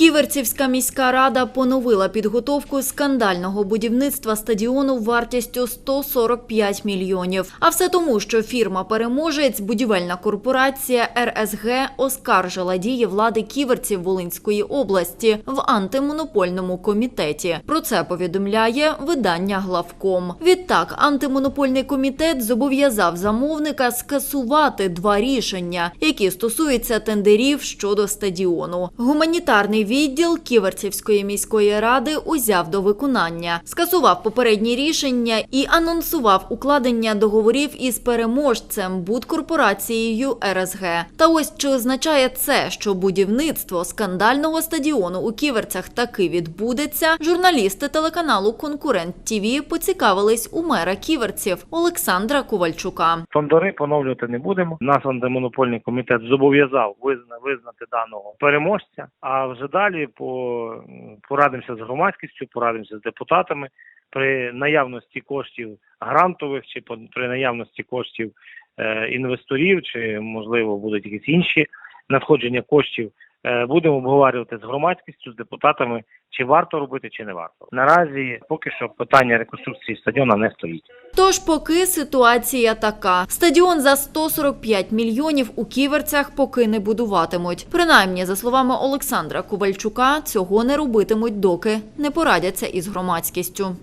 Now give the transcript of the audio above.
Ківерцівська міська рада поновила підготовку скандального будівництва стадіону вартістю 145 мільйонів. А все тому, що фірма-переможець, будівельна корпорація РСГ оскаржила дії влади ківерців Волинської області в антимонопольному комітеті. Про це повідомляє видання Главком. Відтак, антимонопольний комітет зобов'язав замовника скасувати два рішення, які стосуються тендерів щодо стадіону. Гуманітарний відділ Ківерцівської міської ради узяв до виконання, скасував попередні рішення і анонсував укладення договорів із переможцем будкорпорацією РСГ. Та ось чи означає це, що будівництво скандального стадіону у Ківерцях таки відбудеться? Журналісти телеканалу Конкурент ТІВІ поцікавились у мера Ківерців Олександра Ковальчука. Тендери поновлювати не будемо. Нас антимонопольний комітет зобов'язав визна, визнати даного переможця. А вже далі по порадимося з громадськістю, порадимося з депутатами при наявності коштів грантових чи при наявності коштів е, інвесторів, чи можливо будуть якісь інші надходження коштів. Е, Будемо обговорювати з громадськістю, з депутатами, чи варто робити, чи не варто. Наразі поки що питання реконструкції стадіона не стоїть. Тож поки ситуація така. Стадіон за 145 мільйонів у Ківерцях поки не будуватимуть. Принаймні, за словами Олександра Ковальчука, цього не робитимуть, доки не порадяться із громадськістю.